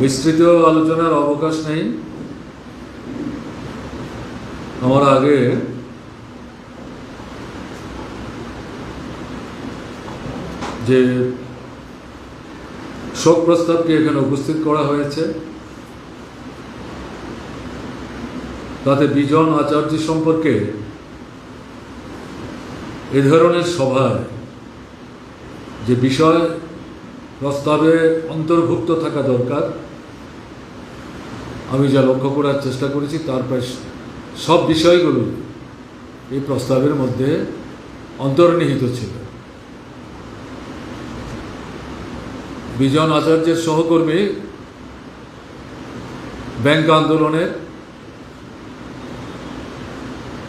বিস্তৃত আলোচনার অবকাশ নেই। আমার আগে যে শোক প্রস্তাবকে এখানে উপস্থিত করা হয়েছে, তাতে বিজন আচার্য সম্পর্কে এ ধরনের সভায় যে বিষয় প্রস্তাবে অন্তর্ভুক্ত থাকা দরকার আমি যা লক্ষ্য করার চেষ্টা করেছি, তার প্রায় সব বিষয়গুলো এই প্রস্তাবের মধ্যে অন্তর্নিহিত ছিল। বিজন আচার্যের সহকর্মী ব্যাংক আন্দোলনের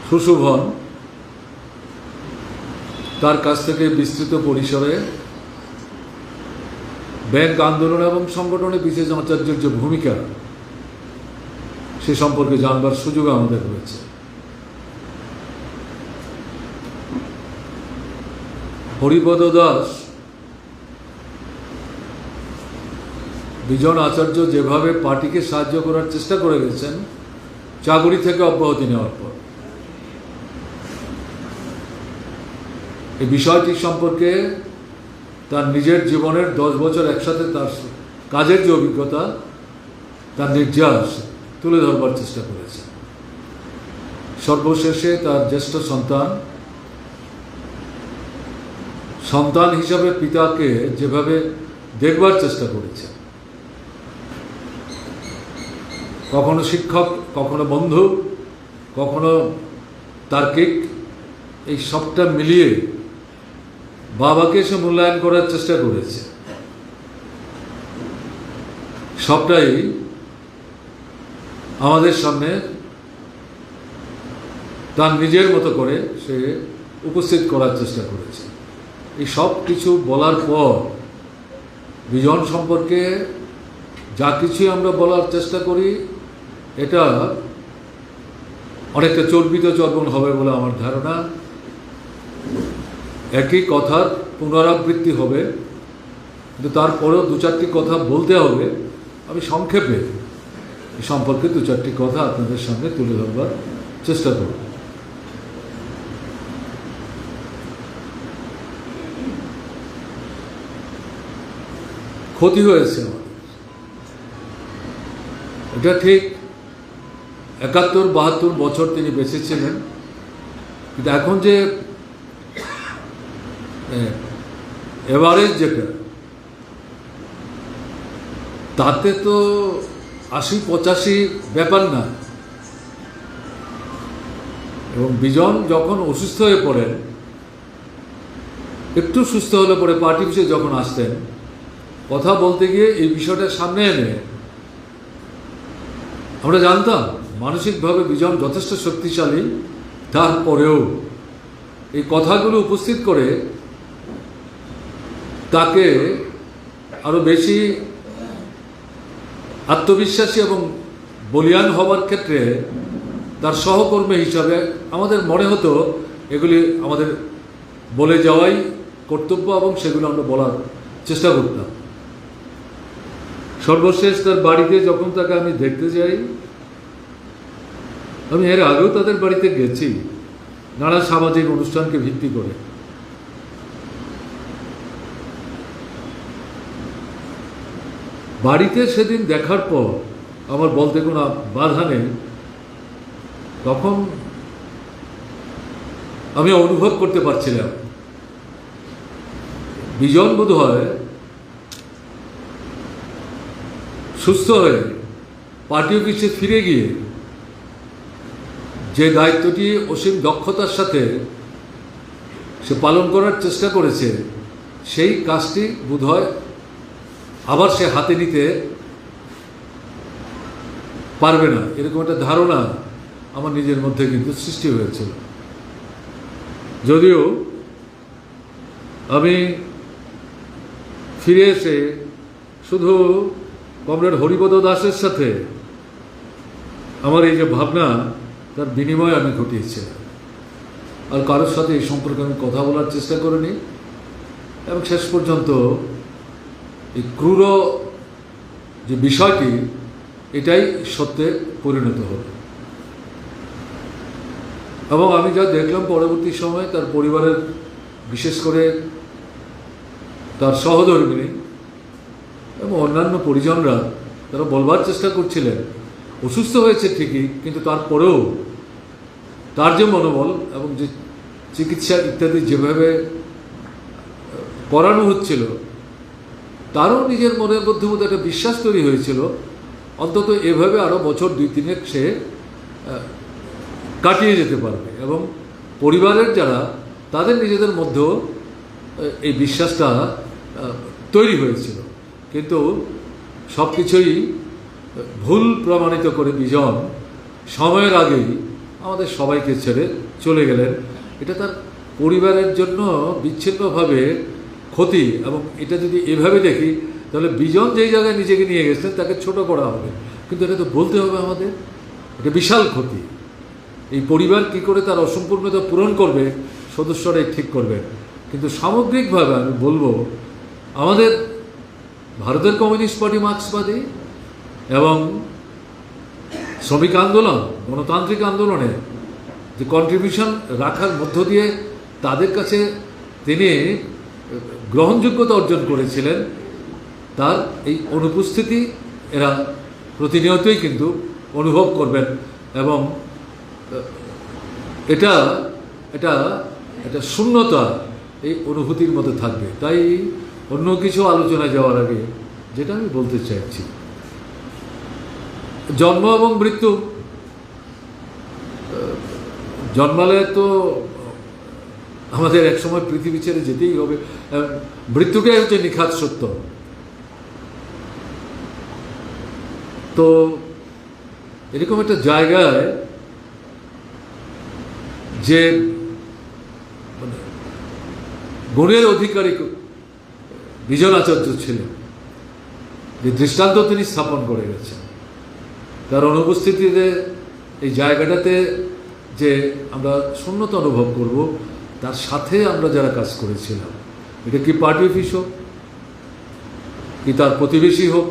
সুশুভন তার কাছ থেকে বিস্তৃত পরিসরে ব্যাংক আন্দোলন এবং সংগঠনে বিশেষ আচার্যের যে ভূমিকা সে সম্পর্কে জানবার সুযোগ আমাদের হয়েছে। হরিপদ দাস, বিজন আচার্য যেভাবে পার্টিকে সাহায্য করার চেষ্টা করে গেছেন, চাকরি থেকে অব্যাহতি নেওয়ার পর। এই বিষয়টি সম্পর্কে তার নিজের জীবনের দশ বছর একসাথে তার কাজের যে অভিজ্ঞতা, তার নির্যাস তুলে ধরবার চেষ্টা করেছে। সর্বশেষে তার জ্যেষ্ঠ সন্তান সন্তান হিসাবে পিতাকে যেভাবে দেখবার চেষ্টা করেছে, কখনো শিক্ষক, কখনো বন্ধু, কখনো তার্কিক, এই সবটা মিলিয়ে বাবাকে সে মূল্যায়ন করার চেষ্টা করেছে। সবটাই আমাদের সামনে তার নিজের মতো করে সে উপস্থিত করার চেষ্টা করেছে। এই সব কিছু বলার পর বিজন সম্পর্কে যা কিছুই আমরা বলার চেষ্টা করি, এটা অনেকটা চর্বিত চর্বণ হবে বলে আমার ধারণা। একই কথার পুনরাবৃত্তি হবে, কিন্তু তারপরেও দু চারটি কথা বলতে হবে, আমি সংক্ষেপে। সম্পর্কে দু চারটি কথা আপনাদের সামনে তুলে ধরবার চেষ্টা করব। ক্ষতি হয়েছে আমাদের এটা ঠিক একাত্তর, বাহাত্তর বছর তিনি বেঁচে ছিলেন কিন্তু এখন যে এভারেজ যেটা, তাতে তো আশি পঁচাশি ব্যাপার না। এবং বিজন যখন অসুস্থ হয়ে পড়েন, একটু সুস্থ হলে পরে পার্টি অফিসে যখন আসতেন, কথা বলতে গিয়ে এই বিষয়টা সামনে এনে, আমরা জানতাম মানসিকভাবে বিজন যথেষ্ট শক্তিশালী তারপরেও এই কথাগুলো উপস্থিত করে তাকে আরও বেশি আত্মবিশ্বাসী এবং বলিয়ান হওয়ার ক্ষেত্রে তার সহকর্মী হিসাবে আমাদের মনে হতো এগুলি আমাদের বলে যাওয়াই কর্তব্য এবং সেগুলো আমরা বলার চেষ্টা করতাম। সর্বশেষ তার বাড়িতে যখন তাকে আমি দেখতে যাই, আমি এর আগেও তাদের বাড়িতে গেছি, নানা সামাজিক অনুষ্ঠানকে ভিত্তি করে। বাড়িতে সেদিন দেখার পর আমার বলতে কোনো বাধা নেই। তখন আমি অনুভব করতে পারছিলাম। বিজন বোধ হয় সুস্থ হয়ে পার্টি অফিসে ফিরে গিয়ে যে দায়িত্বটি অসীম দক্ষতার সাথে সে পালন করার চেষ্টা করেছে, সেই কাজটি বোধ হয় আবার সে হাতে নিতে পারবে না। এরকম একটা ধারণা আমার নিজের মধ্যে কিন্তু সৃষ্টি হয়েছিল যদিও আমি ফিরে এসে শুধু কমরেড হরিপদ দাসের সাথে আমার এই যে ভাবনা, তার বিনিময় আমি ঘটিয়েছিলাম আর কারোর সাথে এই সম্পর্কে আমি কথা বলার চেষ্টা করিনি। এবং শেষ পর্যন্ত এই ক্রূর যে বিষয়টি, এটাই সত্যে পরিণত হবে এবং আমি যা দেখলাম পরবর্তী সময়ে, তার পরিবারের, বিশেষ করে তার সহধর্মিনী এবং অন্যান্য পরিজনরা, তারা বলবার চেষ্টা করছিলেন, অসুস্থ হয়েছে ঠিকই, কিন্তু তারপরেও তার যে মনোবল এবং যে চিকিৎসা ইত্যাদি যেভাবে করানো হচ্ছিল তারও নিজের মনের মধ্যে মধ্যে একটা বিশ্বাস তৈরি হয়েছিল। অন্তত এভাবে আরও বছর দুই তিনেক সে কাটিয়ে যেতে পারবে এবং পরিবারের যারা, তাদের নিজেদের মধ্যেও এই বিশ্বাসটা তৈরি হয়েছিল। কিন্তু সব কিছুই ভুল প্রমাণিত করে বিজন সময়ের আগেই আমাদের সবাইকে ছেড়ে চলে গেলেন। এটা তার পরিবারের জন্য বিচ্ছিন্নভাবে ক্ষতি, এবং এটা যদি এভাবে দেখি, তাহলে বিজন যেই জায়গায় নিজেকে নিয়ে গেছেন তাকে ছোট করা হবে। কিন্তু এটা তো বলতে হবে আমাদের, এটা বিশাল ক্ষতি। এই পরিবার কি করে তার অসম্পূর্ণতা পূরণ করবে, সদস্যরাই ঠিক করবেন কিন্তু সামগ্রিকভাবে আমি বলব, আমাদের ভারতের কমিউনিস্ট পার্টি মার্ক্সবাদী এবং শ্রমিক আন্দোলন, গণতান্ত্রিক আন্দোলনে যে কন্ট্রিবিউশন রাখার মধ্য দিয়ে তাদের কাছে তিনি গ্রহণযোগ্যতা অর্জন করেছিলেন, তার এই অনুপস্থিতি এরা প্রতিনিয়তই কিন্তু অনুভব করবেন এবং এটা এটা এটা শূন্যতা এই অনুভূতির মধ্যে থাকবে। তাই অন্য কিছু আলোচনায় যাওয়ার আগে যেটা আমি বলতে চাইছি, জন্ম এবং মৃত্যু জন্মালে তো আমাদের একসময় পৃথিবী ছেড়ে যেতেই হবে। মৃত্যুটাই হচ্ছে নিখাত সত্য। তো এরকম একটা জায়গায় যে মানে গুণের অধিকারী বিজন আচার্য ছিলেন, যে দৃষ্টান্ত তিনি স্থাপন করে গেছেন। তার অনুপস্থিতিতে এই জায়গাটাতে যে আমরা শূন্যতা অনুভব করব তার সাথে আমরা যারা কাজ করেছিলাম, এটা কি পার্টি অফিস হোক, কি তার প্রতিবেশী হোক,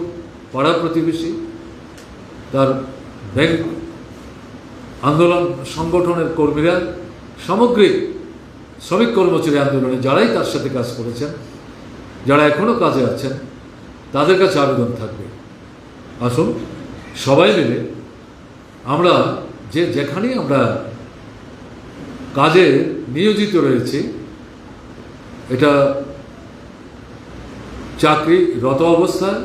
পাড়া প্রতিবেশী, তার ব্যাংক আন্দোলন সংগঠনের কর্মীরা, সামগ্রিক শ্রমিক কর্মচারী আন্দোলনে যারাই তার সাথে কাজ করেছেন, যারা এখনও কাজে আছেন, তাদের কাছে আবেদন থাকবে। আসুন সবাই মিলে আমরা যে যেখানেই আমরা কাজে নিয়োজিত রয়েছি। এটা চাকরি রত অবস্থায়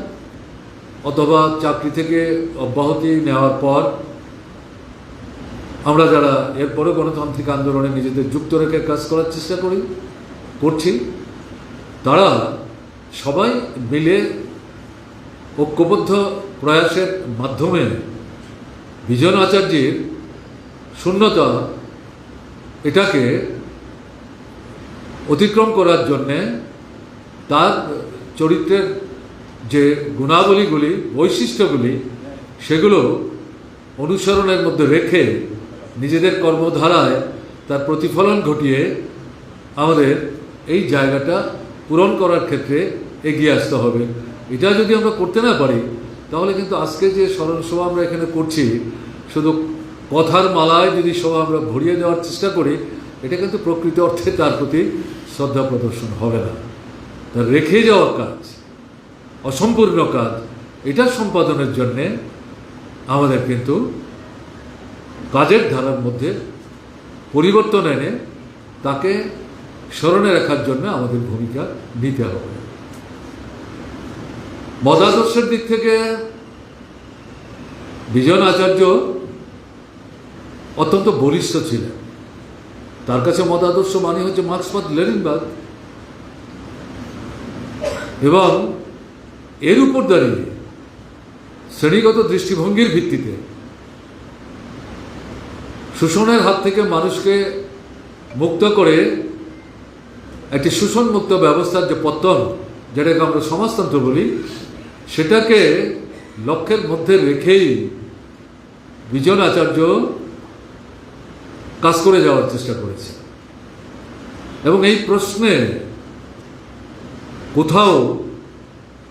অথবা চাকরি থেকে অব্যাহতি নেওয়ার পর আমরা যারা এরপরে গণতান্ত্রিক আন্দোলনে নিজেদের যুক্ত রেখে কাজ করার চেষ্টা করি, করছি, তারা সবাই মিলে ঐক্যবদ্ধ প্রয়াসের মাধ্যমে বিজন আচার্যের শূন্যতা এটাকে অতিক্রম করার জন্যে তার চরিত্রের যে গুণাবলীগুলি, বৈশিষ্ট্যগুলি, সেগুলো অনুসরণের মধ্যে রেখে নিজেদের কর্মধারায় তার প্রতিফলন ঘটিয়ে আমাদের এই জায়গাটা পূরণ করার ক্ষেত্রে এগিয়ে আসতে হবে। এটা যদি আমরা করতে না পারি, তাহলে কিন্তু আজকে যে স্মরণসভা আমরা এখানে করছি, শুধু কথার মালায় যদি সব আমরা ভরিয়ে দেওয়ার চেষ্টা করি, এটা কিন্তু প্রকৃত অর্থে তার প্রতি শ্রদ্ধা প্রদর্শন হবে না। তার রেখে যাওয়া কাজ, অসম্পূর্ণ কাজ, এটা সম্পাদনের জন্যে আমাদের কিন্তু কাজের ধারার মধ্যে পরিবর্তন এনে তাকে স্মরণে রাখার জন্য আমাদের ভূমিকা নিতে হবে। মতাদর্শের দিক থেকে বিজন আচার্য অত্যন্ত বলিষ্ঠ ছিলেন। তার কাছে মতাদর্শ মানে হচ্ছে মার্ক্সবাদ লেনিনবাদ। এবং এর উপর দাঁড়িয়ে শ্রেণীগত দৃষ্টিভঙ্গির ভিত্তিতে শোষণের হাত থেকে মানুষকে মুক্ত করে একটি শোষণমুক্ত ব্যবস্থার যে পত্তন, যেটাকে আমরা সমাজতন্ত্র বলি, সেটাকে লক্ষ্যের মধ্যে রেখেই বিজন আচার্য কাজ করে যাওয়ার চেষ্টা করেছে। এবং এই প্রশ্নে কোথাও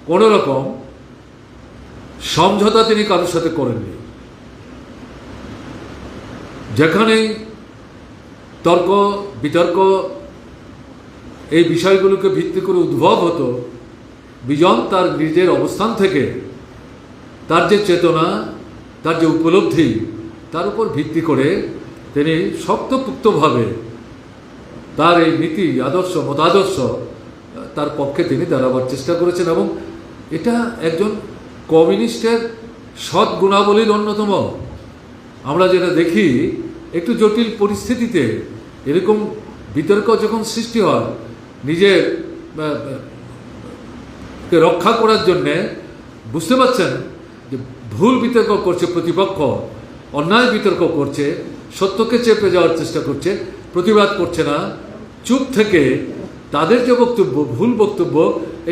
কোনো রকম সমঝোতা তিনি কারোর সাথে করেননি। যেখানেই তর্ক, বিতর্ক এই বিষয়গুলোকে ভিত্তি করে উদ্ভব হতো, বিজন তার নিজের অবস্থান থেকে তার যে চেতনা, তার যে উপলব্ধি, তার উপর ভিত্তি করে তিনি শক্তপুক্তভাবে তার এই নীতি, আদর্শ মতাদর্শ তার পক্ষে তিনি দাঁড়াবার চেষ্টা করেছেন এবং এটা একজন কমিউনিস্টের সৎ গুণাবলীর অন্যতম। আমরা যেটা দেখি, একটু জটিল পরিস্থিতিতে এরকম বিতর্ক যখন সৃষ্টি হয়, নিজের রক্ষা করার জন্যে বুঝতে পারছেন যে ভুল বিতর্ক করছে প্রতিপক্ষ, অন্যায় বিতর্ক করছে সত্যকে চেপে যাওয়ার চেষ্টা করছে প্রতিবাদ করছে না। চুপ থেকে তাদের যে বক্তব্য, ভুল বক্তব্য,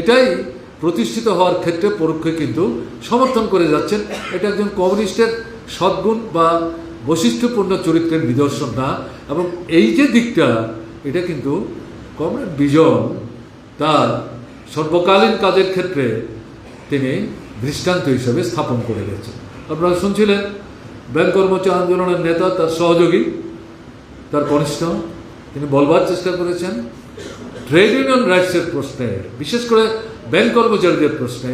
এটাই প্রতিষ্ঠিত হওয়ার ক্ষেত্রে পরোক্ষে কিন্তু সমর্থন করে যাচ্ছেন। এটা একজন কমিউনিস্টের সদ্গুণ বা বৈশিষ্ট্যপূর্ণ চরিত্রের নিদর্শন না এবং এই যে দিকটা, এটা কিন্তু কমরেড বিজন তার সর্বকালীন কাজের ক্ষেত্রে তিনি দৃষ্টান্ত হিসেবে স্থাপন করে গেছেন। আপনারা শুনছিলেন ব্যাংক কর্মচারী আন্দোলনের নেতা, তার সহযোগী, তার কনিষ্ঠ, তিনি বলবার চেষ্টা করেছেন, ট্রেড ইউনিয়ন রাইটসের প্রশ্নে, বিশেষ করে ব্যাংক কর্মচারীদের প্রশ্নে,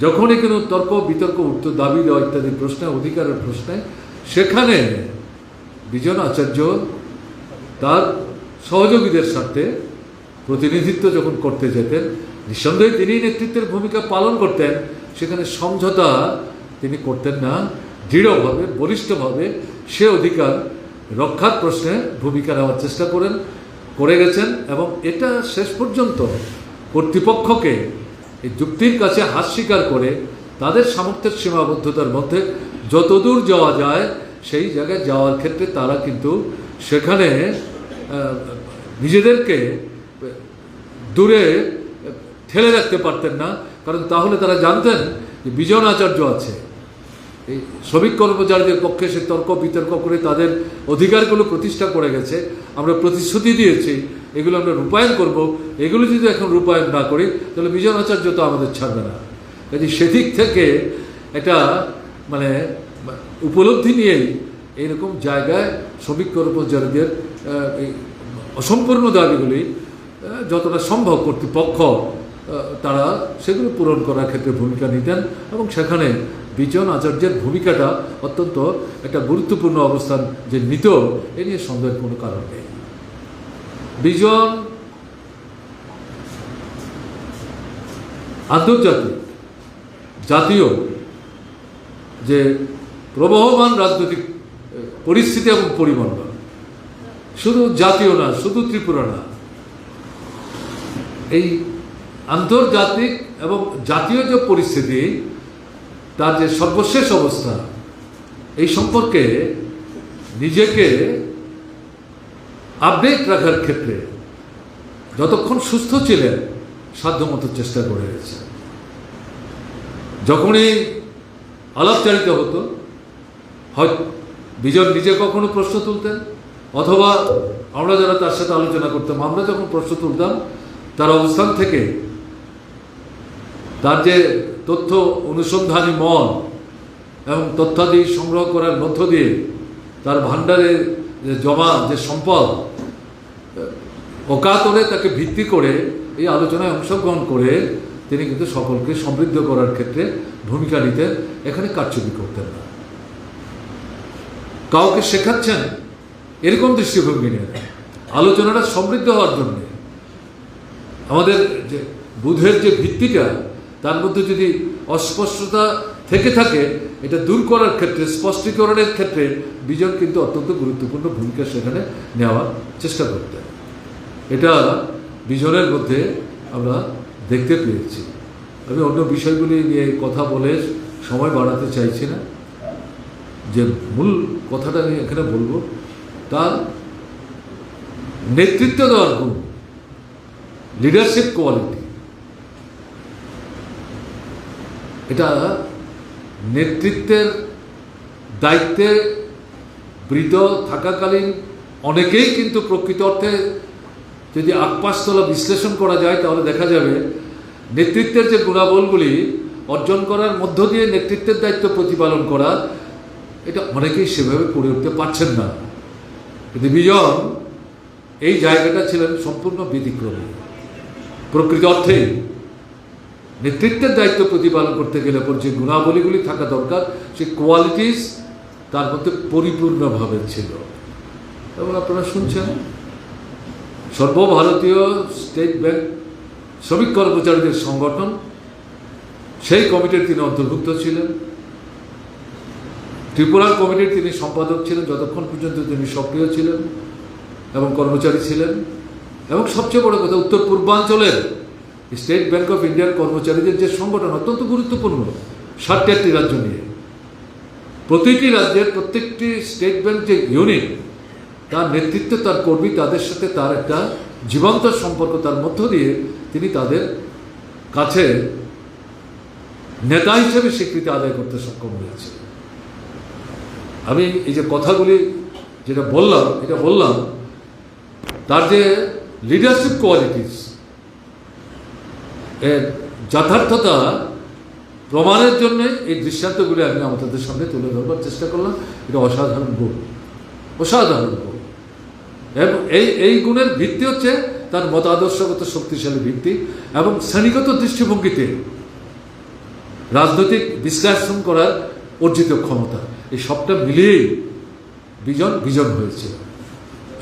যখনই কোনো তর্ক, বিতর্ক উঠত দাবি, দেওয়া ইত্যাদি প্রশ্নে, অধিকারের প্রশ্নে, সেখানে বিজন আচার্য তার সহযোগীদের সাথে প্রতিনিধিত্ব যখন করতে যেতেন, নিঃসন্দেহে তিনি নেতৃত্বের ভূমিকা পালন করতেন, সেখানে সমঝোতা তিনি করতেন না। দৃঢ়ভাবে, বলিষ্ঠভাবে সে অধিকার রক্ষার প্রশ্নে ভূমিকা নেওয়ার চেষ্টা করেন, করে গেছেন এবং এটা শেষ পর্যন্ত কর্তৃপক্ষকে এই যুক্তির কাছে হাত স্বীকার করে তাদের সামর্থ্যের সীমাবদ্ধতার মধ্যে যতদূর যাওয়া যায়, সেই জায়গায় যাওয়ার ক্ষেত্রে তারা কিন্তু সেখানে নিজেদেরকে দূরে ঠেলে রাখতে পারতেন না। কারণ তাহলে তারা জানতেন যে বিজন আচার্য আছে। এই শ্রমিক কর্মচারীদের পক্ষে সে তর্ক বিতর্ক করে তাদের অধিকারগুলো প্রতিষ্ঠা করে গেছে। আমরা প্রতিশ্রুতি দিয়েছি, এগুলো আমরা রূপায়ণ করব। এগুলো যদি এখন রূপায়ণ না করি, তাহলে বিজন আচার্য তো আমাদের ছাড়বে না। কাজে সেদিক থেকে এটা মানে উপলব্ধি নিয়েই এইরকম জায়গায় শ্রমিক কর্মচারীদের অসম্পূর্ণ দাবিগুলি যতটা সম্ভব কর্তৃপক্ষ তারা সেগুলো পূরণ করার ক্ষেত্রে ভূমিকা নিতেন এবং সেখানে বিজন আচার্যের ভূমিকাটা অত্যন্ত একটা গুরুত্বপূর্ণ অবস্থান যে নিত এ নিয়ে সন্দেহের কোনো কারণ নেই। বিজন আন্তর্জাতিক, জাতীয় যে প্রবহমান রাজনৈতিক পরিস্থিতি এবং পরিমণ্ডল, শুধু জাতীয় না, শুধু ত্রিপুরা না, এই আন্তর্জাতিক এবং জাতীয় যে পরিস্থিতি তার যে সর্বশেষ অবস্থা, এই সম্পর্কে নিজেকে আপডেট রাখার ক্ষেত্রে যতক্ষণ সুস্থ ছিলেন, সাধ্যমতো চেষ্টা করে গেছে যখনই আলাপচারিতা হতো, হয় বিজন নিজে কখনো প্রশ্ন তুলতেন, অথবা আমরা যারা তার সাথে আলোচনা করতাম, আমরা যখন প্রশ্ন তুলতাম, তার অবস্থান থেকে তার যে তথ্য অনুসন্ধানী মন এবং তথ্যাদি সংগ্রহ করার মধ্য দিয়ে তার ভাণ্ডারে যে জমা, যে সম্পদ, অকাতরে তাকে ভিত্তি করে এই আলোচনায় অংশগ্রহণ করে তিনি কিন্তু সকলকে সমৃদ্ধ করার ক্ষেত্রে ভূমিকা নিতেন এখানে কারচুপি করতেন না। কাউকে শেখাচ্ছেন এরকম দৃষ্টিভঙ্গি নিয়ে। আলোচনাটা সমৃদ্ধ হওয়ার জন্যে। আমাদের যে বুধের যে ভিত্তিটা তার মধ্যে যদি অস্পষ্টতা থেকে থাকে, এটা দূর করার ক্ষেত্রে, স্পষ্টীকরণের ক্ষেত্রে বিজন কিন্তু অত্যন্ত গুরুত্বপূর্ণ ভূমিকা সেখানে নেওয়ার চেষ্টা করতেন এটা বিজনের মধ্যে আমরা দেখতে পেয়েছি। আমি অন্য বিষয়গুলি নিয়ে কথা বলে সময় বাড়াতে চাইছি না। যে মূল কথাটা আমি এখানে বলব, তার নেতৃত্ব দেওয়ার গুণ লিডারশিপ কোয়ালিটি এটা নেতৃত্বের দায়িত্বে বৃত থাকাকালীন অনেকেই কিন্তু প্রকৃত অর্থে যদি আকপাশতলা বিশ্লেষণ করা যায়, তাহলে দেখা যাবে নেতৃত্বের যে গুণাবলগুলি অর্জন করার মধ্য দিয়ে নেতৃত্বের দায়িত্ব প্রতিপালন করা, এটা অনেকেই সেভাবে করে উঠতে পারছেন না। কিন্তু বিজন, এই জায়গাটা ছিলেন সম্পূর্ণ ব্যতিক্রমী। প্রকৃত অর্থে নেতৃত্বের দায়িত্ব প্রতিপালন করতে গেলে পর যে গুণাবলীগুলি থাকা দরকার, সে কোয়ালিটিস তার মধ্যে পরিপূর্ণভাবে ছিল। এবং আপনারা শুনছেন, সর্বভারতীয় স্টেট ব্যাংক শ্রমিক কর্মচারীদের সংগঠন, সেই কমিটির তিনি অন্তর্ভুক্ত ছিলেন। ত্রিপুরার কমিটির তিনি সম্পাদক ছিলেন, যতক্ষণ পর্যন্ত তিনি সক্রিয় ছিলেন এবং কর্মচারী ছিলেন। এবং সবচেয়ে বড় কথা উত্তর পূর্বাঞ্চলের স্টেট ব্যাংক অফ ইন্ডিয়ার কর্মচারীদের যে সংগঠন অত্যন্ত গুরুত্বপূর্ণ ষাটটি একটি রাজ্য নিয়ে। প্রতিটি রাজ্যের প্রত্যেকটি স্টেট ব্যাংক যে ইউনিট, তার নেতৃত্বে তার কর্মী তাদের সাথে তার একটা জীবন্ত সম্পর্ক তার মধ্য দিয়ে তিনি তাদের কাছে নেতা হিসেবে স্বীকৃতি আদায় করতে সক্ষম হয়েছে। আমি এই যে কথাগুলি যেটা বললাম, এটা বললাম, তার যে লিডারশিপ কোয়ালিটিস এর যথার্থতা প্রমাণের জন্য এই দৃষ্টান্তগুলি আমি আমাদের সামনে তুলে ধরবার চেষ্টা করলাম। এটা অসাধারণ গুণ। অসাধারণ গুণ। এবং এই এই গুণের ভিত্তি হচ্ছে তার মতাদর্শগত শক্তিশালী ভিত্তি এবং শ্রেণীগত দৃষ্টিভঙ্গিতে রাজনৈতিক বিশ্লেষণ করার অর্জিত ক্ষমতা। এই সবটা মিলিয়েই বিজন বিজন হয়েছে।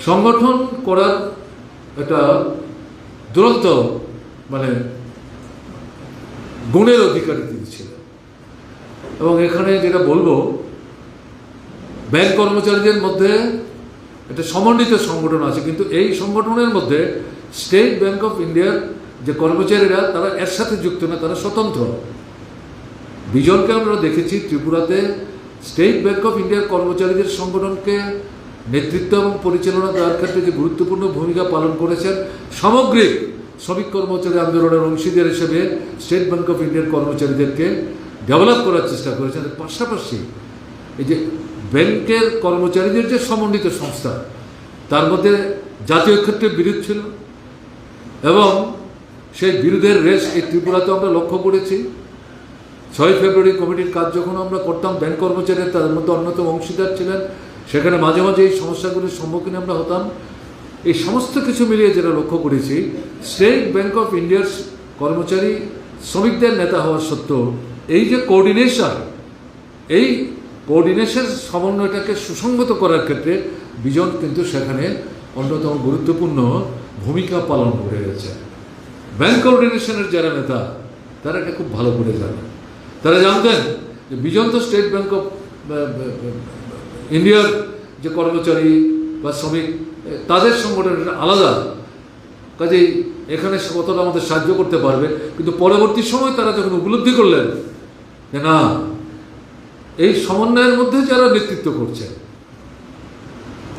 সংগঠন করার একটা দুরন্ত মানে গুণের অধিকারী তিনি ছিলেন। এবং এখানে যেটা বলব, ব্যাংক কর্মচারীদের মধ্যে একটা সমন্বিত সংগঠন আছে, কিন্তু এই সংগঠনের মধ্যে স্টেট ব্যাংক অফ ইন্ডিয়ার যে কর্মচারীরা, তারা এর সাথে যুক্ত না, তারা স্বতন্ত্র। বিজনকে আমরা দেখেছি, ত্রিপুরাতে স্টেট ব্যাংক অফ ইন্ডিয়ার কর্মচারীদের সংগঠনকে নেতৃত্ব এবং পরিচালনা দেওয়ার ক্ষেত্রে যে গুরুত্বপূর্ণ ভূমিকা পালন করেছেন, সামগ্রিক শ্রমিক কর্মচারী আন্দোলনের অংশীদার হিসেবে স্টেট ব্যাঙ্ক অফ ইন্ডিয়ার কর্মচারীদেরকে ডেভেলপ করার চেষ্টা করেছেন এর পাশাপাশি এই যে ব্যাংকের কর্মচারীদের যে সমন্বিত সংস্থা, তার মধ্যে জাতীয় ক্ষেত্রে বিরোধ ছিল এবং সেই বিরোধের রেস এই ত্রিপুরাতে আমরা লক্ষ্য করেছি। ছয় ফেব্রুয়ারি কমিটির কাজ যখন আমরা করতাম, ব্যাংক কর্মচারী তাদের মধ্যে অন্যতম অংশীদার ছিলেন। সেখানে মাঝে মাঝে এই সমস্যাগুলির সম্মুখীন আমরা হতাম। এই সমস্ত কিছু মিলিয়ে যেটা লক্ষ্য করেছি স্টেট ব্যাংক অফ ইন্ডিয়ার কর্মচারী, শ্রমিকদের নেতা হওয়া সত্ত্বেও এই যে কোঅর্ডিনেশন এই কোঅর্ডিনেশন সমন্বয়টাকে সুসংগত করার ক্ষেত্রে বিজন কিন্তু সেখানে অন্যতম গুরুত্বপূর্ণ ভূমিকা পালন করে গেছে। ব্যাংক কোঅর্ডিনেশনের যারা নেতা, তারা এটা খুব ভালো করে জানেন। তারা জানতেন যে বিজন তো স্টেট ব্যাংক অফ ইন্ডিয়ার যে কর্মচারী বা শ্রমিক তাদের সংগঠন আলাদা। কাজেই এখানে কতটা আমাদের সাহায্য করতে পারবে। কিন্তু পরবর্তী সময় তারা যখন উপলব্ধি করলেন যে না, এই সমন্বয়ের মধ্যে যারা নেতৃত্ব করছে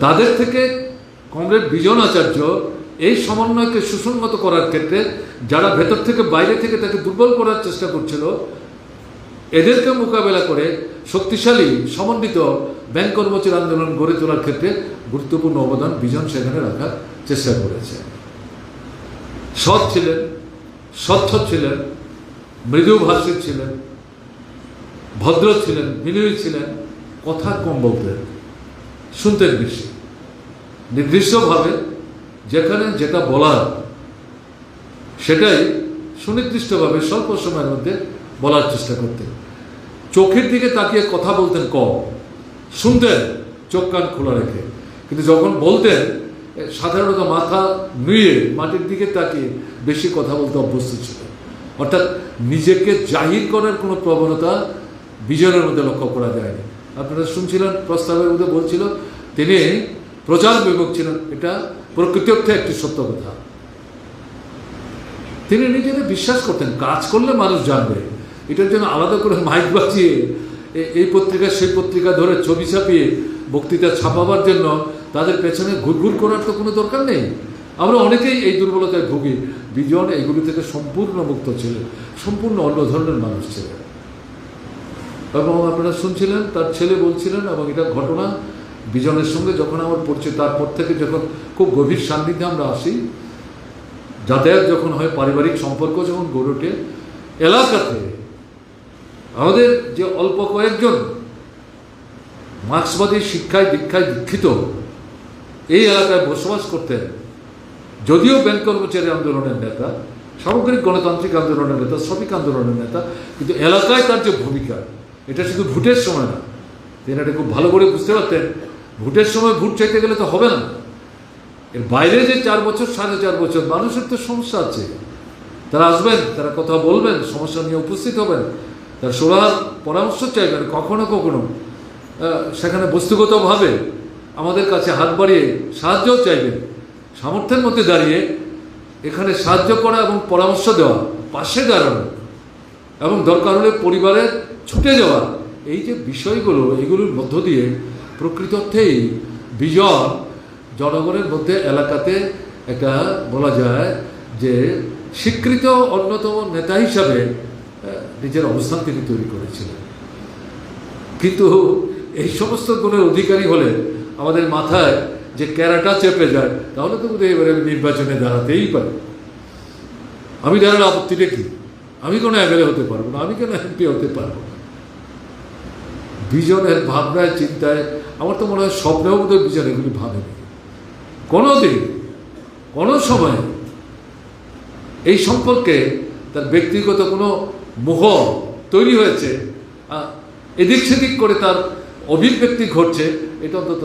তাদের থেকে কমরেড বিজন আচার্য এই সমন্বয়কে সুসংগত করার ক্ষেত্রে যারা ভেতর থেকে বাইরে থেকে তাকে দুর্বল করার চেষ্টা করছিল, এদেরকে মোকাবেলা করে শক্তিশালী, সমন্বিত ব্যাংক কর্মচারী আন্দোলন গড়ে তোলার ক্ষেত্রে গুরুত্বপূর্ণ অবদান বিজন সেখানে রাখার চেষ্টা করেছে। সৎ ছিলেন, স্বচ্ছ ছিলেন মৃদুভাষী ছিলেন, ভদ্র ছিলেন বিনয়ী ছিলেন, কথা কম বলতেন শুনতেন বেশি। নির্দিষ্টভাবে যেখানে যেটা বলার, সেটাই সুনির্দিষ্টভাবে স্বল্প সময়ের মধ্যে বলার চেষ্টা করতেন। চোখের দিকে তাকিয়ে কথা বলতেন কম। শুনতেন, চোখ কান খোলা রেখে। কিন্তু যখন বলতেন সাধারণত মাথা নুয়ে মাটির দিকে তাকিয়ে বেশি কথা বলতে অভ্যস্ত ছিল অর্থাৎ নিজেকে জাহির করার কোনো প্রবণতা বিজয়ের মধ্যে লক্ষ্য করা যায়নি। আপনারা শুনছিলেন, প্রস্তাবের মধ্যে বলছিল, তিনি প্রচার বিভোগ ছিলেন। এটা প্রকৃতি অর্থে একটি সত্য কথা। তিনি নিজেকে বিশ্বাস করতেন, কাজ করলে মানুষ জানবে। এটার জন্য আলাদা করে মাইক বাজিয়ে এই পত্রিকা, সেই পত্রিকা ধরে ছবি ছাপিয়ে বক্তৃতা ছাপাবার জন্য তাদের পেছনে ঘুরঘুর করার তো কোনো দরকার নেই। আমরা অনেকেই এই দুর্বলতায় ভুগি। বিজন এইগুলি থেকে সম্পূর্ণ মুক্ত ছিলেন সম্পূর্ণ অন্য ধরনের মানুষ ছিলেন এবং আপনারা শুনছিলেন, তার ছেলে বলছিলেন এবং এটা ঘটনা বিজনের সঙ্গে যখন আমার পড়ছে, তারপর থেকে যখন খুব গভীর সান্নিধ্যে আমরা আসি, যাতায়াত যখন হয়, পারিবারিক সম্পর্ক যখন গড়ে ওঠে, এলাকাতে আমাদের যে অল্প কয়েকজন মার্ক্সবাদী শিক্ষায় দীক্ষায় দীক্ষিত এই এলাকায় বসবাস করতেন, যদিও ব্যাংক কর্মচারী আন্দোলনের নেতা, সামগ্রিক গণতান্ত্রিক আন্দোলনের নেতা, শ্রমিক আন্দোলনের নেতা, কিন্তু এলাকায় তার যে ভূমিকা, এটা শুধু ভোটের সময় না, তিনি এটা খুব ভালো করে বুঝতে পারতেন, ভোটের সময় ভোট চাইতে গেলে তো হবে না। এর বাইরে যে চার বছর, সাড়ে চার বছর, মানুষের তো সমস্যা আছে। তারা আসবেন, তারা কথা বলবেন, সমস্যা নিয়ে উপস্থিত হবেন। তার সোলার পরামর্শ চাইবেন, কখনো কখনো। সেখানে বস্তুগতভাবে আমাদের কাছে হাত বাড়িয়ে সাহায্যও চাইবেন। সামর্থ্যের মধ্যে দাঁড়িয়ে এখানে সাহায্য করা এবং পরামর্শ দেওয়া, পাশে দাঁড়ানো এবং দরকার হলে পরিবারের ছুটে যাওয়া, এই যে বিষয়গুলো, এগুলোর মধ্য দিয়ে প্রকৃত অর্থেই বিজন জনগণের মধ্যে এলাকাতে একটা বলা যায় যে স্বীকৃত অন্যতম নেতা হিসাবে নিজের অবস্থান তিনি তৈরি করেছিলেন। কিন্তু এই সমস্ত গুণের অধিকারী হলে আমাদের মাথায় যে ক্যারাটা চেপে যায়, তাহলে তো বোধহয় এবারে নির্বাচনে দাঁড়াতেই পারি। আমি দাঁড়ালে আপত্তিটা কি? আমি কোনো এমএলএ হতে পারব না, আমি কেন এমপি হতে পারব না? বিজনের ভাবনায়, চিন্তায় আমার তো মনে হয় স্বপ্নেও বোধহয় বিজন এগুলি ভাবেনি। কোনো দিন কোনো সময় এই সম্পর্কে তার ব্যক্তিগত কোনো মোহ তৈরি হয়েছে। এদিক সেদিক করে তার অভিব্যক্তি ঘটছে। এটা অন্তত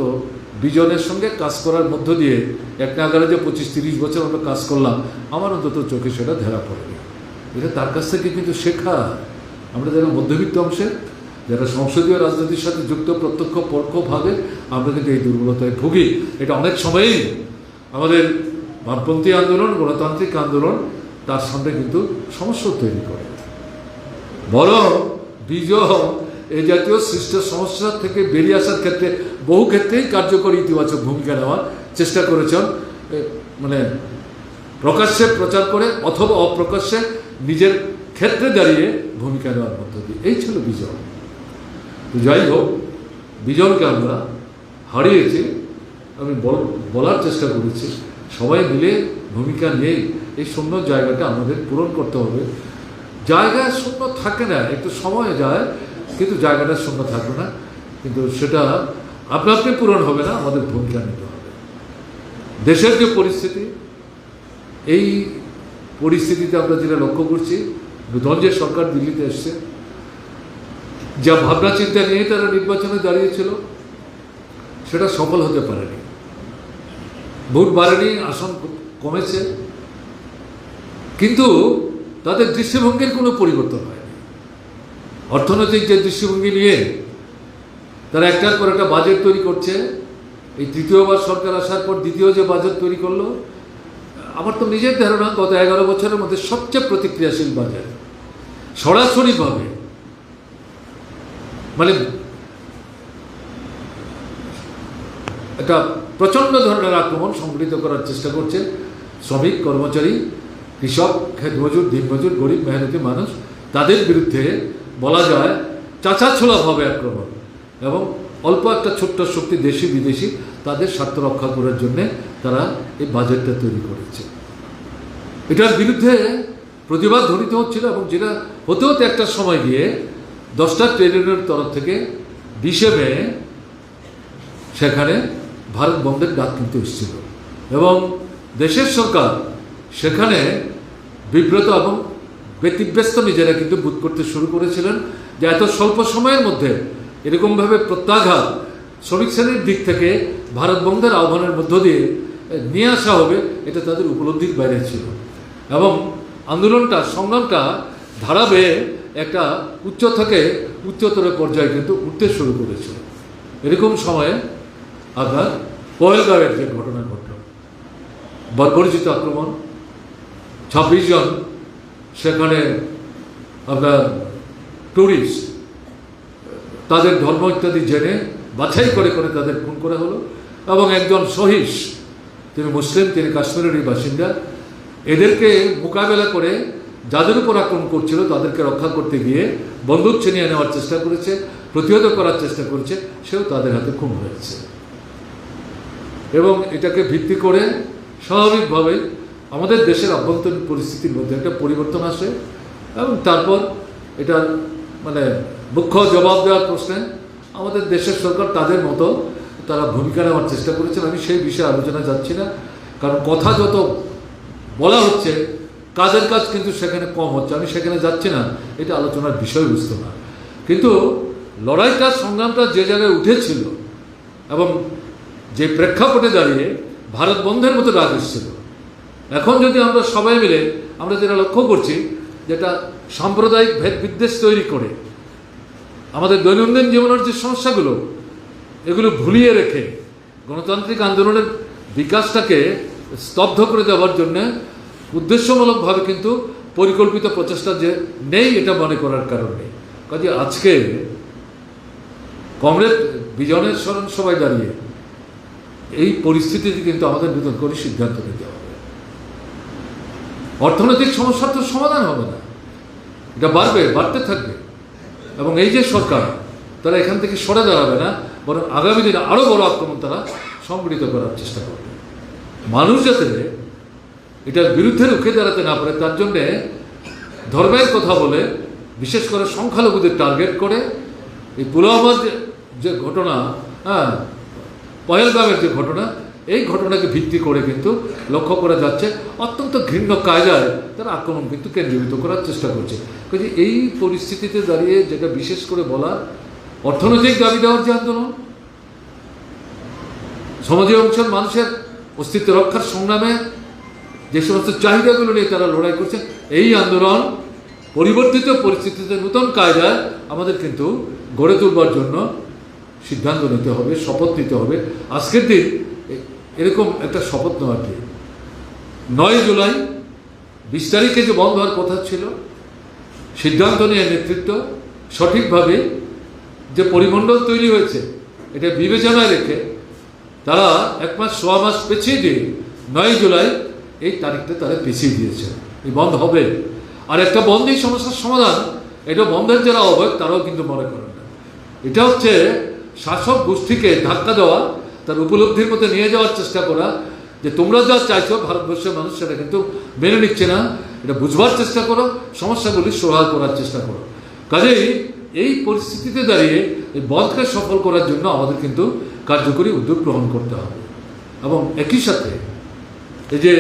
বিজনের সঙ্গে কাজ করার মধ্য দিয়ে এক নাগারে যে পঁচিশ তিরিশ বছর আমরা কাজ করলাম, আমার অন্তত চোখে সেটা ধরা পড়েনি। এটা তার কাছ থেকে কিন্তু শেখা। আমরা যারা মধ্যবিত্ত অংশের যারা সংসদীয় রাজনীতির সাথে যুক্ত, প্রত্যক্ষ পরোক্ষভাবে আমরা কিন্তু এই দুর্বলতায় ভুগি। এটা অনেক সময়ই আমাদের বামপন্থী আন্দোলন, গণতান্ত্রিক আন্দোলন, তার সামনে কিন্তু সমস্যা তৈরি করে। বরং বিজয় এই জাতীয় সৃষ্ট সমস্যা থেকে বেরিয়ে আসার ক্ষেত্রে বহু ক্ষেত্রেই কার্যকরী ইতিবাচক ভূমিকা নেওয়ার চেষ্টা করেছেন। মানে প্রকাশ্যে প্রচার করে অথবা অপ্রকাশ্যে নিজের ক্ষেত্রে দাঁড়িয়ে ভূমিকা নেওয়ার দিয়ে এই ছিল বিজয় তো যাই হোক, বিজনকে আমরা হারিয়েছি, আমি বল- বলার চেষ্টা করেছি। সবাই মিলে ভূমিকা নিয়ে এই শূন্য জায়গাটা আমাদের পূরণ করতে হবে। জায়গা শূন্য থাকে না, একটু সময় যায়, কিন্তু জায়গাটা শূন্য থাকবে না। কিন্তু সেটা আপনা আপনি পূরণ হবে না, আমাদের ভূমিকা নিতে হবে। দেশের যে পরিস্থিতি, এই পরিস্থিতিতে আমরা যেটা লক্ষ্য করছি নতুন যে সরকার দিল্লিতে এসছে, যা ভাবনা চিন্তা নিয়ে তারা নির্বাচনে দাঁড়িয়েছিল, সেটা সফল হতে পারেনি। ভোট বাড়েনি, আসন কমেছে। কিন্তু তাদের দৃষ্টিভঙ্গির কোনো পরিবর্তন হয়নি। অর্থনৈতিক যে দৃষ্টিভঙ্গি নিয়ে তারা একটার পর একটা বাজেট তৈরি করছে, এই তৃতীয়বার সরকার আসার পর দ্বিতীয় যে বাজেট তৈরি করল, আমার তো নিজের ধারণা গত এগারো বছরের মধ্যে সবচেয়ে প্রতিক্রিয়াশীল বাজেট। সরাসরিভাবে মানে একটা প্রচণ্ড ধরনের আক্রমণ সংগঠিত করার চেষ্টা করছে শ্রমিক, কর্মচারী কৃষক খেত মজুর দিন মজুর গরিব, মেহনতি মানুষ, তাদের বিরুদ্ধে বলা যায় চাচা ছোলাভাবে আক্রমণ এবং অল্প একটা ছোট্ট শক্তি দেশি, বিদেশি তাদের স্বার্থ রক্ষা করার জন্যে তারা এই বাজেটটা তৈরি করেছে। এটার বিরুদ্ধে প্রতিবাদ ধ্বনিত হচ্ছিল এবং যেটা হতে হতে একটা সময় গিয়ে দশটা ইউনিয়নের তরফ থেকে বিশে মে সেখানে ভারত বন্ধের ডাক কিন্তু এসেছিল এবং দেশের সরকার সেখানে বিব্রত এবং ব্যতিব্যস্ত নিজেরা কিন্তু বোধ করতে শুরু করেছিলেন যে এত স্বল্প সময়ের মধ্যে এরকমভাবে প্রত্যাঘাত শ্রমিক শ্রেণির দিক থেকে ভারত বন্ধের আহ্বানের মধ্য দিয়ে নিয়ে আসা হবে, এটা তাদের উপলব্ধির বাইরে ছিল। এবং আন্দোলনটা, সংগ্রামটা ধারাবে একটা উচ্চ থেকে উচ্চতর পর্যায়ে কিন্তু উঠতে শুরু করেছিল। এরকম সময়ে আপনার পহেলগাঁওয়ের যে ঘটনা ঘটল বর্বরচিত আক্রমণ ছাব্বিশ জন সেখানে আপনার টুরিস্ট তাদের ধর্ম ইত্যাদি জেনে বাছাই করে করে তাদের খুন করা হলো। এবং একজন সহিস, তিনি মুসলিম, তিনি কাশ্মীরেরই বাসিন্দা, এদেরকে মোকাবেলা করে যাদের উপর আক্রমণ করছিল তাদেরকে রক্ষা করতে গিয়ে বন্দুক ছিনিয়ে নেওয়ার চেষ্টা করেছে, প্রতিহত করার চেষ্টা করেছে, সেও তাদের হাতে খুন হয়েছে। এবং এটাকে ভিত্তি করে স্বাভাবিকভাবে আমাদের দেশের আভ্যন্তরীণ পরিস্থিতির মধ্যে একটা পরিবর্তন আসে এবং তারপর এটা মানে মুখ্য জবাব দেওয়ার প্রশ্নে আমাদের দেশের সরকার তাদের মতো তারা ভূমিকা নেওয়ার চেষ্টা করেছেন। আমি সেই বিষয়ে আলোচনা যাচ্ছি না। কারণ কথা যত বলা হচ্ছে, কাজের কাজ কিন্তু সেখানে কম হচ্ছে। আমি সেখানে যাচ্ছি না। এটা আলোচনার বিষয়বস্তু না কিন্তু লড়াইটা সংগ্রামটা যে জায়গায় উঠেছিল এবং যে প্রেক্ষাপটে দাঁড়িয়ে ভারত বন্ধের মতো ডাক এসেছিল এখন যদি আমরা সবাই মিলে, আমরা যেটা লক্ষ্য করছি, যেটা সাম্প্রদায়িক ভেদ বিদ্বেষ তৈরি করে, আমাদের দৈনন্দিন জীবনের যে সমস্যাগুলো, এগুলো ভুলিয়ে রেখে, গণতান্ত্রিক আন্দোলনের বিকাশটাকে স্তব্ধ করে দেওয়ার জন্য উদ্দেশ্যমূলকভাবে কিন্তু পরিকল্পিত প্রচেষ্টা যে নেই, এটা মনে করার কারণ কাজে আজকে কংগ্রেস বিজনের স্মরণ সবাই দাঁড়িয়ে এই পরিস্থিতিতে কিন্তু আমাদের নতুন করে সিদ্ধান্ত নিতে হবে। অর্থনৈতিক সমস্যার তো সমাধান হবে না। এটা বাড়বে, বাড়তে থাকবে। এবং এই যে সরকার, তারা এখান থেকে সরে দাঁড়াবে না, বরং আগামী দিনে আরও বড় আক্রমণ তারা সংগঠিত করার চেষ্টা করবে। মানুষ যাতে এটার বিরুদ্ধে রুখে দাঁড়াতে না পারে, তার জন্যে ধর্মের কথা বলে, বিশেষ করে সংখ্যালঘুদের টার্গেট করে, এই পুলওয়ামার যে- ঘটনা হ্যাঁ পহেলগামের যে ঘটনা এই ঘটনাকে ভিত্তি করে কিন্তু লক্ষ্য করা যাচ্ছে, অত্যন্ত ঘৃণ্য কায়দায় তারা আক্রমণ কিন্তু কেন্দ্রীভূত করার চেষ্টা করছে। কাজে এই পরিস্থিতিতে দাঁড়িয়ে যেটা বিশেষ করে বলা অর্থনৈতিক দাবি দেওয়ার যে আন্দোলন সমাজের অংশের মানুষের অস্তিত্ব রক্ষার সংগ্রামে যে সমস্ত চাহিদাগুলো নিয়ে তারা লড়াই করছে, এই আন্দোলন পরিবর্তিত পরিস্থিতিতে নতুন কায়দায় আমাদের কিন্তু গড়ে তুলবার জন্য সিদ্ধান্ত নিতে হবে, শপথ নিতে হবে। আজকের দিন এরকম একটা শপথ নেওয়ার দিন। নয় জুলাই, বিশ তারিখে যে বন্ধ হওয়ার কথা ছিল, সিদ্ধান্ত নিয়ে নেতৃত্ব সঠিকভাবে যে পরিমণ্ডল তৈরি হয়েছে, এটা বিবেচনায় রেখে তারা এক মাস, সোয়া মাস পেছিয়ে দিয়ে নয় জুলাই এই তারিখটা তারা পিছিয়ে দিয়েছে। এই বন্ধ হবে। আর একটা বন্ধই সমস্যার সমাধান, এটা বন্ধের যারা অবৈধ, তারাও কিন্তু মনে করেন না। এটা হচ্ছে শাসক গোষ্ঠীকে ধাক্কা দেওয়া তার উপলব্ধির মধ্যে নিয়ে যাওয়ার চেষ্টা করা যে তোমরা যা চাইছো, ভারতবর্ষের মানুষ সেটা কিন্তু মেনে নিচ্ছে না। এটা বুঝবার চেষ্টা করো, সমস্যাগুলি সহায় করার চেষ্টা করো। কাজেই এই পরিস্থিতিতে দাঁড়িয়ে এই বন্ধকে সফল করার জন্য আমাদের কিন্তু কার্যকরী উদ্যোগ গ্রহণ করতে হবে। এবং একই সাথে এই যে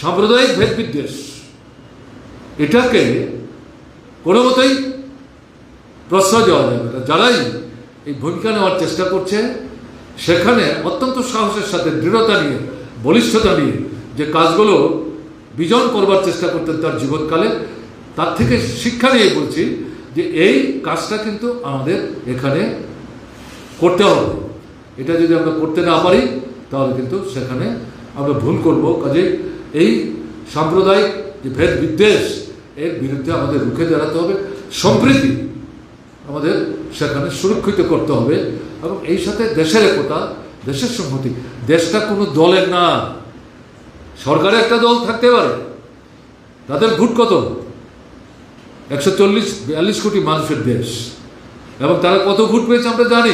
সাম্প্রদায়িক ভেদ বিদ্বেষ এটাকে কোনো মতেই প্রশ্রয় দেওয়া যাবে না। যারাই এই ভূমিকা নেওয়ার চেষ্টা করছে সেখানে অত্যন্ত সাহসের সাথে, দৃঢ়তা নিয়ে, বলিষ্ঠতা নিয়ে যে কাজগুলো বিজন করবার চেষ্টা করতেন তার জীবনকালে, তার থেকে শিক্ষা নিয়ে বলছি যে এই কাজটা কিন্তু আমাদের এখানে করতে হবে। এটা যদি আমরা করতে না পারি, তাহলে কিন্তু সেখানে আমরা ভুল করব। কাজে এই সাম্প্রদায়িক যে ভেদ বিদ্বেষ, এর বিরুদ্ধে আমাদের রুখে দাঁড়াতে হবে। সম্প্রীতি আমাদের সেখানে সুরক্ষিত করতে হবে। এবং এই সাথে দেশের একতা, দেশের সংহতি দেশটা কোনো দলের না। সরকারে একটা দল থাকতে পারে। তাদের ভোট কত? একশো চল্লিশ, বিয়াল্লিশ কোটি মানুষের দেশ। এবং তারা কত ভোট পেয়েছে আমরা জানি।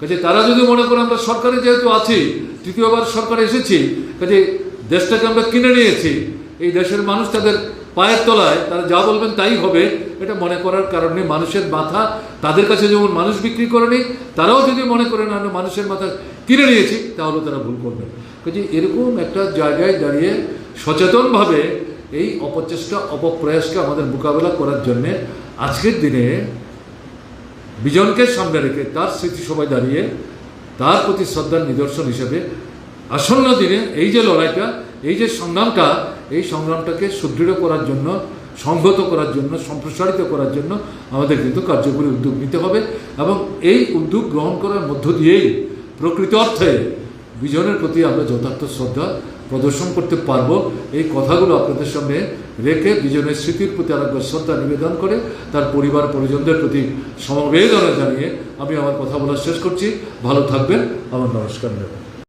কাজে তারা যদি মনে করে আমরা সরকারে যেহেতু আছি, তৃতীয়বার সরকারে এসেছি, কাজে দেশটাকে আমরা কিনে নিয়েছি, এই দেশের মানুষ তাদের পায়ের তলায় তারা যা বলবেন তাই হবে, এটা মনে করার কারণে মানুষের মাথা তাদের কাছে যেমন মানুষ বিক্রি করেনি, তারাও যদি মনে করেন আমরা মানুষের মাথা কিনে নিয়েছি তাহলে তারা ভুল করবে। কাজে এরকম একটা জায়গায় দাঁড়িয়ে সচেতনভাবে এই অপচেষ্টা, অপপ্রয়াসকে আমাদের মোকাবেলা করার জন্যে আজকের দিনে বিজনকে সামনে রেখে তার স্মৃতিসভায় দাঁড়িয়ে তার প্রতি শ্রদ্ধার নিদর্শন হিসেবে আসন্ন দিনে এই যে লড়াইটা, এই যে সংগ্রামটা এই সংগ্রামটাকে সুদৃঢ় করার জন্য, সংহত করার জন্য, সম্প্রসারিত করার জন্য আমাদের কিন্তু কার্যকরী উদ্যোগ নিতে হবে এবং এই উদ্যোগ গ্রহণ করার মধ্য দিয়েই প্রকৃত অর্থে বিজনের প্রতি আমরা যথার্থ শ্রদ্ধা প্রদর্শন করতে পারব। এই কথাগুলো আপনাদের সামনে রেখে বিজনের স্মৃতির প্রতি আরেকবার শ্রদ্ধা নিবেদন করে তার পরিবার, পরিজনদের প্রতি সমবেদনা জানিয়ে আমি আমার কথা বলা শেষ করছি। ভালো থাকবেন। আমার নমস্কার নেবেন